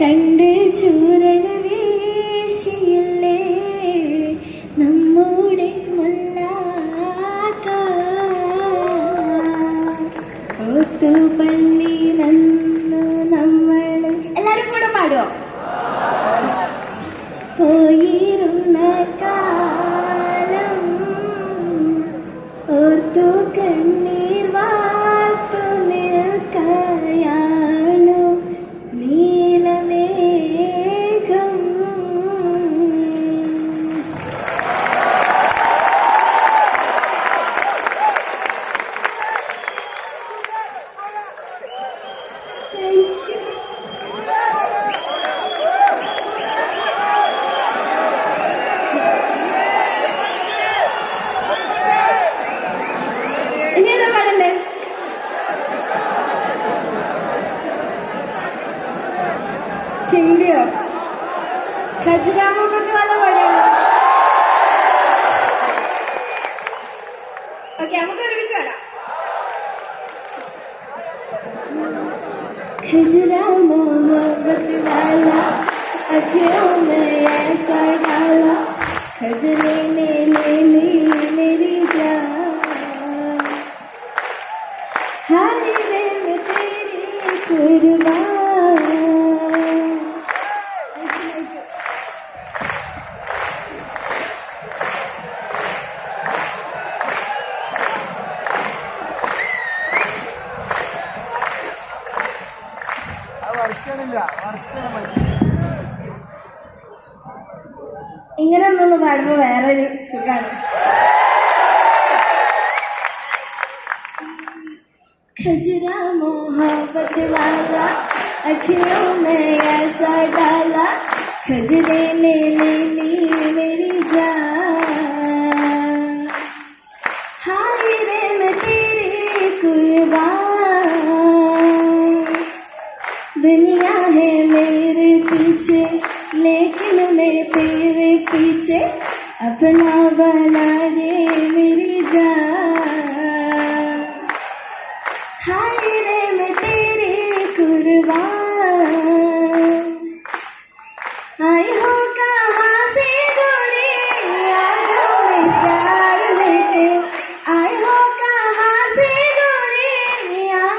കണ്ട് ചൂരൽ വീശിയില്ലേ നമ്മുടെ മല്ലാത്ത ഒത്തുപള്ളി നമ്മൾ എല്ലാരും പോയിരുന്ന കാലം ഓർത്തു കണ്ണീർ ഹിന്ദിയോ ഖജുരാമ പറ്റി വല്ല പാടിയാലോ ഓക്കെ നമുക്ക് ഒരുമിച്ച് പാടാം खजरा मोहब्बत वाला अखियों में ऐसा डाला खजरे ने ले ली मेरी जान हाय रे मैं तेरी कुर्बान ഇങ്ങനെ ഒന്നൊന്ന് പാടുമ്പോ വേറൊരു സുഖാണ് खजरा मोहब्बत वाला अखियों में ऐसा डाला खजरे ने ले ली दुनिया है मेरे पीछे लेकिन मैं तेरे पीछे अपना बना दे मेरी जान। हाय